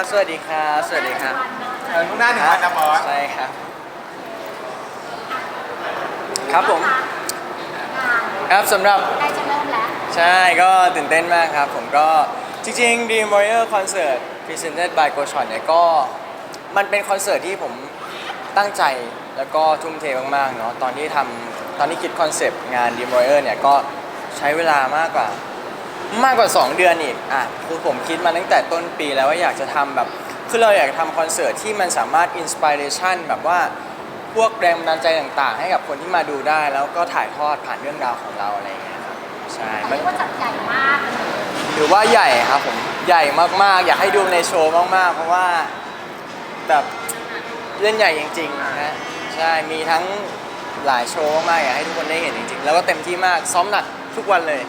ครับ สวัสดีครับ สวัสดีครับเออมุ่งหน้าถึงวันนะบอสใช่ครับ ครับผมครับสำหรับ ใกล้จะเริ่มแล้ว ใช่ก็ตื่นเต้นมากครับ ผมก็จริงๆ Dream Warrior Concert Presented by g o s h o n เนี่ยก็มันเป็นคอนเสิร์ตที่ผมตั้งใจแล้วก็ทุ่มเทมากๆเนาะตอนที่ทำตอนที่คิดคอนเซปต์งาน Dream Warrior เนี่ยก็ใช้เวลามากกว่า มากกว่า 2 เดือนอีกอะคือผมคิดมาตั้งแต่ต้นปีแล้วว่าอยากจะทำแบบคือเราอยากทำคอนเสิร์ตที่มันสามารถอินสปิเรชันแบบว่าพวกแรงบันดาลใจต่างๆ ให้กับคนที่มาดูได้ แล้วก็ถ่ายทอดผ่านเรื่องราวของเราอะไรอย่างเงี้ยครับใช่แต่มัน เรียกว่าจัดใหญ่มากถือว่าใหญ่ครับผมใหญ่มากๆ อยากให้ดูในโชว์มากๆ เพราะว่าแบบเล่นใหญ่จริงๆนะฮะใช่มีทั้งหลายโชว์มากๆอยากให้ทุกคนได้เห็นจริงๆ แล้วก็เต็มที่มากซ้อมหนักทุกวันเลย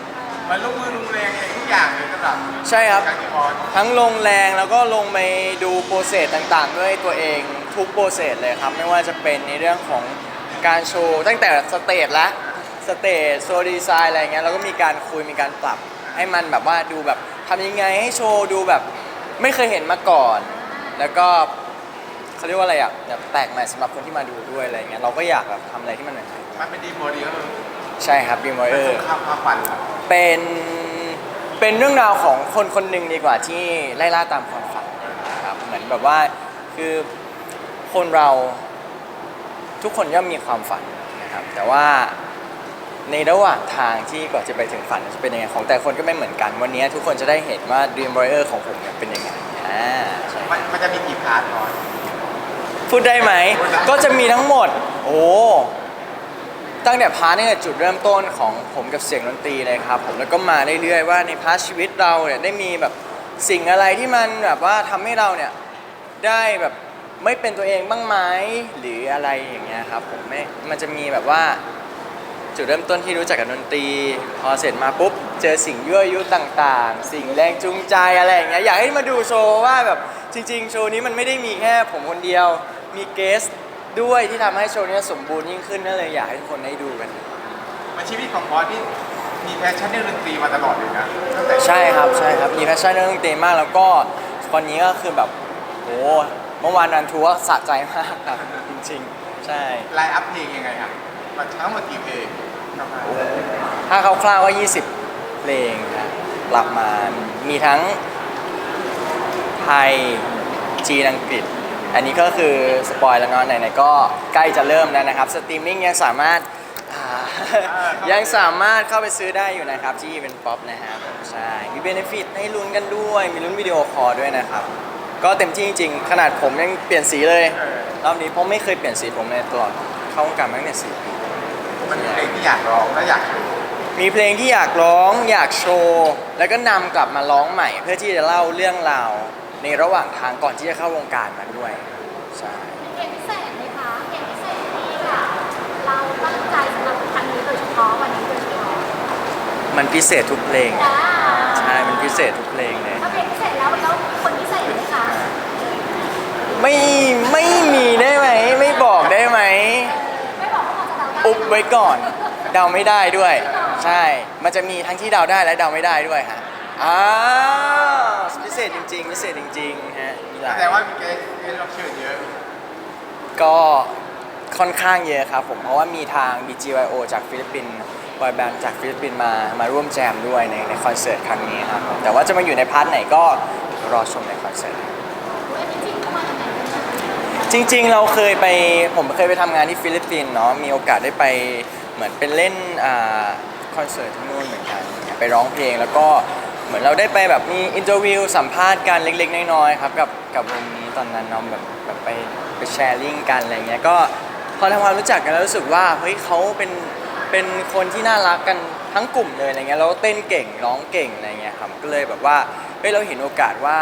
มันลงมือลงแรงเองทุกอย่างเลยสำหรับใช่ครับ การที่บอสทั้งลงแรงแล้วก็ลงไปดูโปรเซสต่างๆ ด้วยตัวเองทุกโปรเซสเลยครับ ไม่ว่าจะเป็นในเรื่องของการโชว์ตั้งแต่สเตจละสเตจโชว์ดีไซน์อะไรเงี้ยเราก็มีการคุยมีการปรับ ให้มันแบบว่าดูแบบทำยังไงให้โชว์ดูแบบไม่เคยเห็นมาก่อน แล้วก็เขาเรียกว่าอะไรอะแบบแปลกใหม่สำหรับคนที่มาดูด้วยอะไรเงี้ยเราก็อยากแบบทำอะไรที่มันใหม่มันเป็นดีโมเดลๆ ใช่ครับดีมอยเออสร์งครามความฝันเหรอเป็นเป็นเรื่องราวของคนคนหนึ่งดีกว่าที่ไล่ล่าตามความฝันนะครับเหมือนแบบว่าคือคนเราทุกคนย่อมมีความฝันนะครับแต่ว่าในระหว่างทางที่ก่อนจะไปถึงฝันจะเป็นยังไงของแต่ละคนก็ไม่เหมือนกัน วันนี้ทุกคนจะได้เห็นว่า Dream Warrior ของผมเนี่ยเป็นยังไงอ่าใช่มันมันจะมีกี่พาร์ทบอสพูดได้ไหมพูดได้ก็จะมีทั้งหมด โอ้ ตั้งแต่พาร์ทนี่จุดเริ่มต้นของผมกับเสียงดนตรีเลยครับผมแล้วก็มาเรื่อยๆว่าในพาร์ทชีวิตเราเนี่ยได้มีแบบสิ่งอะไรที่มันแบบว่าทำให้เราเนี่ยได้แบบไม่เป็นตัวเองบ้างไหมหรืออะไรอย่างเงี้ยครับผมไม่มันจะมีแบบว่าจุดเริ่มต้นที่รู้จักกับดนตรี พอเสร็จมาปุ๊บ เจอสิ่งยั่วยุต่างๆ สิ่งแรงจูงใจอะไรอย่างเงี้ยอยากให้มาดูโชว์ว่าแบบจริง ๆ โชว์นี้มันไม่ได้มีแค่ผมคนเดียวมีเกส ด้วยที่ทำให้โชว์นี้สมบูรณ์ยิ่งขึ้นนั่นเลยอยากให้ทุกคนได้ดูกันมันชีวิตของบอสที่มีแพชชั่นเรื่องดนตรีมาตลอดเลยนะตั้งแต่ใช่ครับใช่ครับมีแพชชั่นเรื่องดนตรีมากแล้วก็วันนี้ก็คือแบบโอ้เมื่อวานนันทัวร์สะใจมากครับจริงๆ ใช่ ไลน์อัพเพลงยังไงครับมันทั้งหมดกี่เพลงประมาณถ้าคร่าวๆก็20 เพลงนะหลับมามีทั้งไทยจีนอังกฤษ อันนี้ก็คือสปอยแล้วเนาะไหนๆก็ใกล้จะเริ่มแล้วนะครับสตรีมมิ่งยังสามารถอ่ายังสามารถเข้าไปซื้อได้อยู่นะครับที่เป็นป๊อปนะครับใช่มีเบนฟิตให้ลุ้นกันด้วย มีลุ้นวิดีโอคอลด้วยนะครับ ก็เต็มที่จริงๆ ขนาดผมยังเปลี่ยนสีเลยเออรอบนี้ผมไม่เคยเปลี่ยนสีผมเลยตลอดเข้าวงการมาตั้งแต่สี่ปี มันเป็นเพลงที่อยากร้องและอยากโชว์มีเพลงที่อยากร้องอยากโชว์ แล้วก็นำกลับมาร้องใหม่ เพื่อที่จะเล่าเรื่องราว ในระหว่างทางก่อนที่จะเข้าวงการมาด้วยใช่มีเพลงพิเศษไหมคะเพลงพิเศษที่แบบเราตั้งใจสำหรับครั้งนี้โดยเฉพาะวันนี้โดยเฉพาะมันพิเศษทุกเพลงอ่าใช่มันพิเศษทุกเพลงเลย ถ้าเพลงพิเศษแล้วแล้วคนพิเศษไหมคะไม่ไม่มีได้ไหมไม่บอกได้ไหม ไม่บอกว่าพอจะเดาได้อุบไว้ก่อนเดาไม่ได้ด้วย ใช่ มันจะมีทั้งที่เดาได้และเดาไม่ได้ด้วยฮะ อ้าวพิเศษจริงๆพิเศษจริงๆฮะมีหลายแต่ว่ามีเกสเกสรับเชิญเยอะ ก็ค่อนข้างเยอะครับผมเพราะว่ามีทาง BGYO จากฟิลิปปินส์บอยแบนด์จากฟิลิปปินส์มามาร่วมแจมด้วยในในคอนเสิร์ตครั้งนี้ครับผมแต่ว่าจะมาอยู่ในพาร์ทไหนก็รอชมในคอนเสิร์ตเว้ยจริงๆเข้ามายังไงจริงๆ เราเคยไปผมเคยไปทำงานที่ฟิลิปปินส์เนาะมีโอกาสได้ไปเหมือนเป็นเล่นอ่าคอนเสิร์ตที่นู่นเหมือนกันไปร้องเพลงแล้วก็ เหมือนเราได้ไปแบบมีอินเตอร์วิวสัมภาษณ์กันเล็ก ๆ น้อยๆครับกับกับวงนี้ตอนนั้นเนาะแบบแบบไปไปแชร์ลิงก์กันอะไรเงี้ยก็พอทำความรู้จักกันแล้วรู้สึกว่าเฮ้ยเขาเป็นเป็นคนที่น่ารักกันทั้งกลุ่มเลยอะไรเงี้ยแล้วเต้นเก่งร้องเก่งอะไรเงี้ยครับก็เลยแบบว่าเฮ้ยเราเห็นโอกาสว่า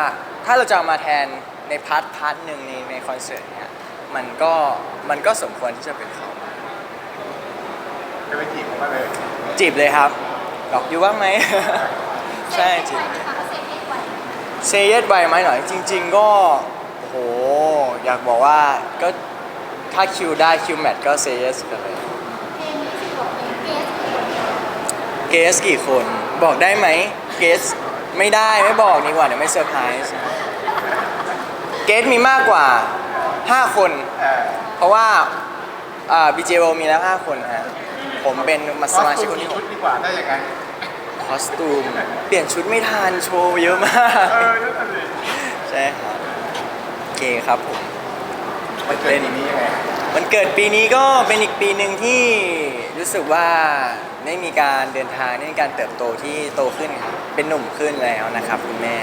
ถ้าเราจะเอามาแทนในพาร์ทพาร์ทหนึ่งในในคอนเสิร์ตเนี่ยมันก็มันก็สมควรที่จะเป็นเขาจะไปจีบเขามาเลยจีบเลยครับดอกอยู่ว่างไหม ใช่จีบเซฟเอ็กซ์ไว้ไหมคะเซฟเอ็กซ์ไว้เซเยสไวไหมหน่อยจริง ๆ ก็โอ้โหอยากบอกว่าก็ถ้าคิวได้คิวแมทก็เซเยสกันเลยเพลงนี้สิบกว่าเพลงเกสกี่คนเกสกี่คนบอกได้ไหมเกสไม่ได้ไม่บอกดีกว่าเดี๋ยวไม่เซอร์ไพรส์เกสมีมากกว่า 5 คนเออเพราะว่าอ่า BJO มีแล้ว 5 คนฮะผมเป็นมาสมาชิกคนที่ชุดดีกว่าถ้าอย่างนั้น6 คอสตูม เปลี่ยนชุดไม่ทันโชว์เยอะมาก เออนั่นน่ะสิใช่ครับโอเคครับผมมันเกิดปีนี้ยังไงวันเกิดปีนี้ก็เป็นอีกปีหนึ่งที่รู้สึกว่าได้มีการเดินทางได้มีการเติบโตที่โตขึ้นครับเป็นหนุ่มขึ้นแล้วนะครับคุณแม่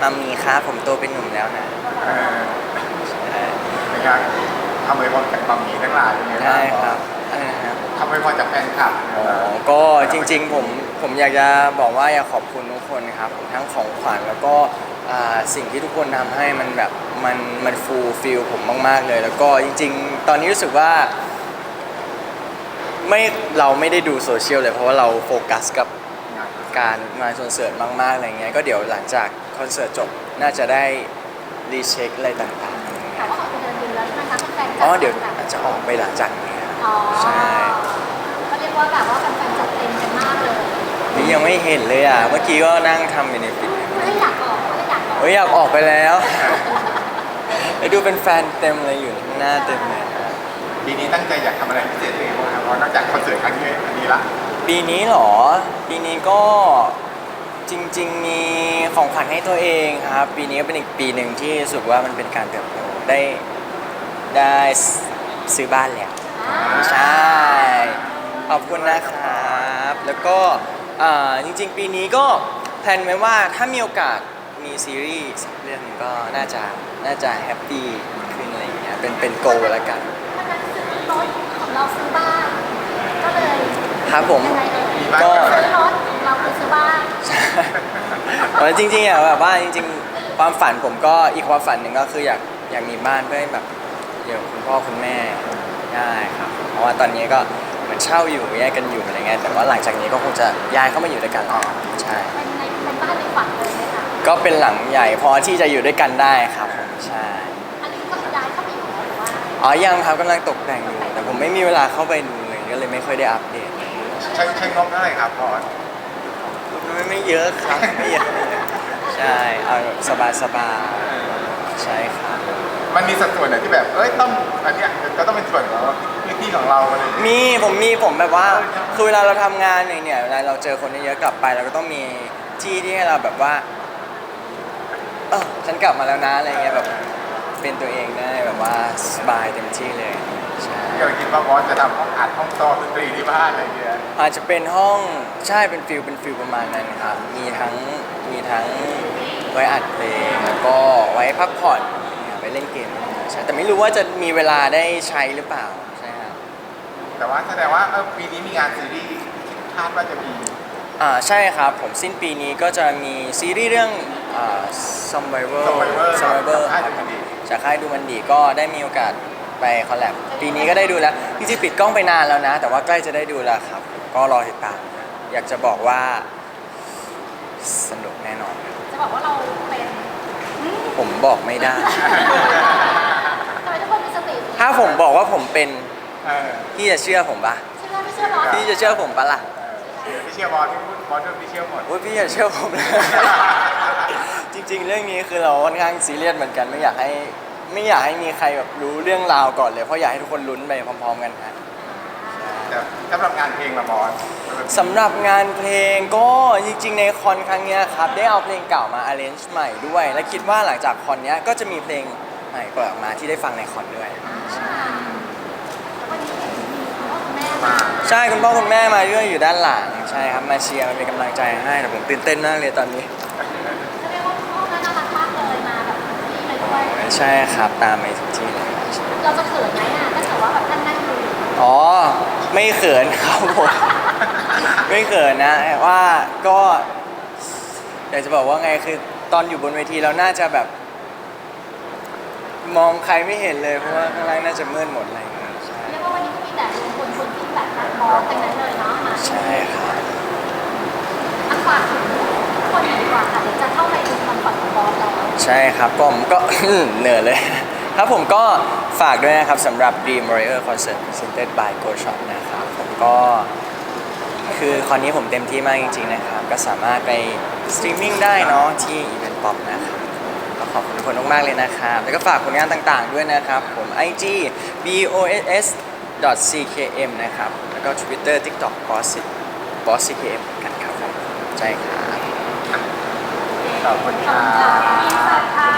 มามีครับผมโตเป็นหนุ่มแล้วนะเออเป็นไงทำไมพอจากความมีทั้งหลายยังไงบ้างใช่ครับอะไรนะครับ ทำไมพอจากแฟนคลับ อ๋อก็จริงๆผม ผมอยากจะบอกว่าอยากขอบคุณทุกคนครับทั้งของขวัญแล้วก็อ่าสิ่งที่ทุกคนทำให้มันแบบมันมันฟูลฟิลผมมาก ๆ เลย แล้วก็จริง ๆ ตอนนี้รู้สึกว่า ไม่เราไม่ได้ดูโซเชียลเลยเพราะว่าเราโฟกัสกับการงานคอนเสิร์ตมากๆอะไรเงี้ยก็เดี๋ยวหลังจากคอนเสิร์ตจบน่าจะได้รีเช็คอะไรต่างแต่ว่าออกไปเดินดูแล้วใช่ไหมคะแฟนๆๆอ๋อเดี๋ยวจัอาจจะออกไปหลังจากนี้ครับ อ๋อใช่ ก็เรียกว่าแบบว่าแฟนๆจัดเต็มกันมากเลย นี่ยังไม่เห็นเลยอะ เมื่อกี้ก็นั่งทำเบนฟิตไม่ได้อยากออกไม่ได้อยากออกเฮ้ยอยากออกไปแล้ว ไปดูเป็นแฟนเต็มเลยอยู่หน้าเต็มเลย ปีนี้ตั้งใจอยากทำอะไรพิเศษเลยบ้างครับเพราะนอกจากคอนเสิร์ตครั้งนี้อันนี้ละปีนี้เหรอ ปีนี้ก็จริง ๆ มีของขวัญให้ตัวเองครับ ปีนี้ก็เป็นอีกปีหนึ่งที่รู้สึกว่ามันเป็นการเติบโตได้ได้ซื้อบ้านแล้วอ่าใช่ ขอบคุณนะครับ แล้วก็ อ่าจริงๆ ปีนี้ก็แพลนไว้ว่าถ้ามีโอกาสมีซีรีส์สักเรื่องหนึงก็น่าจะน่าจะแฮปปี้ขึ้นอะไรอย่างเงี้ยเป็นเป็นโกแล้วกันวันนั้นซื้อรถของเราซื้อบ้านก็เลยครับผม ยังไงเอ่ยมีบ้านก็ ซื้อรถของเราคือซื้อบ้านเออจริงๆอะแบบว่าจริงๆ ความฝันผมก็อีกความฝันหนึ่งก็คืออยากอยากมีบ้านเพื่อให้แบบเดี๋ยวคุณพ่อคุณแม่ได้ครับ เพราะว่าตอนนี้ก็ เหมือนเช่าอยู่แยกกันอยู่อะไรเงี้ยแต่ว่าหลังจากนี้ก็คงจะย้ายเข้ามาอยู่ด้วยกันใช่เป็นในเป็นบ้านในฝันเลยไหมคะก็เป็นหลังใหญ่พอที่จะอยู่ด้วยกันได้ครับผมใช่อันนี้ก็ย้ายเข้าไปอยู่แล้วหรือว่าอ๋อยังครับกำลังตกแต่งอยู่แต่ผมไม่มีเวลาเข้าไปดูเลยก็เลยไม่ค่อยได้อัปเดตใช้ใช้งบเท่าไหร่ครับพอไม่ไม่เยอะครับไม่เยอะใช่เอาสบายสบายๆใช่ครับ มันมีสัดส่วนไหนที่แบบ เอ้ยต้องอันเนี้ยก็ต้องเป็นส่วนของพื้นที่ของเราอะไรอย่างเงี้ยมีผมมีผมแบบว่าคือเวลาเราทำงานเนี่ยเนี่ยเวลาเราเจอคนเยอะๆกลับไปเราก็ต้องมีที่ที่ให้เราแบบว่าเออฉันกลับมาแล้วนะอะไรเงี้ยแบบเป็นตัวเองได้แบบว่าสบายเต็มที่เลยใช่ก็เลยคิดว่าบอสจะทำห้องอัดห้องซ้อมดนตรีที่บ้านอะไรอย่างเงี้ยอาจจะเป็นห้องใช่เป็นฟิลเป็นฟิลประมาณนั้นครับมีทั้งมีทั้งไว้อัดเพลงแล้วก็ไว้พักผ่อน เนี่ยไว้เล่นเกมใช่แต่ไม่รู้ว่าจะมีเวลาได้ใช้หรือเปล่าใช่ครับแต่ว่าแสดงว่าเออปีนี้มีงานซีรีส์ที่คาดว่าจะมีอ่าใช่ครับ ผมสิ้นปีนี้ก็จะมีซีรีส์เรื่องอ่า Survivor Survivor Survivor ครับครับดูมันดีจากค่ายดูมันดีก็ได้มีโอกาสไปคอลแลบปีนี้ก็ได้ดูแล้วจริงๆปิดกล้องไปนานแล้วนะ แต่ว่าใกล้จะได้ดูแล้วครับ ก็รอติดตามอยากจะบอกว่าสนุกแน่นอน จะบอกว่าเราเป็นอืม ผมบอกไม่ได้ ทำไมทุกคนมีสติถ้าผมบอกว่าผมเป็นเออพี่จะเชื่อผมปะเชื่อไม่เชื่อบอสพี่จะเชื่อผมปะล่ะเออไม่เชื่อบอสพี่พูดบอสด้วยไม่เชื่อหมด โอ้ยพี่อย่าเชื่อผมเลยจริงๆ เรื่องนี้คือเราค่อนข้างซีเรียสเหมือนกันไม่อยากให้ไม่อยากให้มีใครแบบรู้เรื่องราวก่อนเลยเพราะอยากให้ทุกคนลุ้นไปพร้อม ๆ กันครับ แต่สำหรับงานเพลงละบอสสำหรับงานเพลงก็จริงๆในคอนครั้งเนี้ยครับได้เอาเพลงเก่ามา arrange ใหม่ด้วย และคิดว่าหลังจากคอนเนี้ยก็จะมีเพลงใหม่ปล่อยออกมาที่ได้ฟังในคอนด้วยอ่าวันนี้เห็นมีคุณพ่อคุณแม่มาใช่คุณพ่อคุณแม่มาด้วยอยู่ด้านหลังใช่ครับมาเชียร์มาเป็นกำลังใจให้แต่ผมตื่นเต้นมากเลยตอนนี้เรียกว่าคุณพ่อน่ารักมากเลยมาแบบที่เลยด้วยใช่ครับตามไปทุกที่เลย เราจะเขินไหมอะถ้าเกิดว่าแบบท่านนั่งดูอ๋อ ไม่เขินครับผมไม่เขินนะแต่ว่าก็อยากจะบอกว่าไงคือตอนอยู่บนเวทีเราน่าจะแบบ มองใครไม่เห็นเลยเพราะว่าข้างล่างน่าจะมืดหมดอะไรอย่างเงี้ยใช่เรียกว่าวันนี้ก็มีแต่คนคนที่แบบนักบอสทั้งนั้นเลยเนาะมาใช่ครับอันฝากถึงคนหน่อยดีกว่าค่ะเดี๋ยวจะเข้าไปดูคอนเสิร์ตของบอสแล้ว ใช่ครับผมก็ เหนื่อยเลย ครับผมก็ฝากด้วยนะครับสำหรับ Dream Warrior Concert Presented by Go Shop นะครับผมก็คือคอนนี้ผมเต็มที่มากจริง ๆ นะครับ ก็สามารถไปสตรีมมิ่งได้เนาะที่ Event Pop นะครับขอบขอบคุณทุกคนมากๆเลยนะครับ แล้วก็ฝากผลงานต่างๆด้วยนะครับ ผม IG boss ckm นะครับ แล้วก็ Twitter TikTok boss boss ckm กันครับผมใช่ครับขอบคุณครั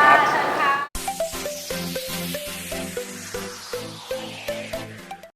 บ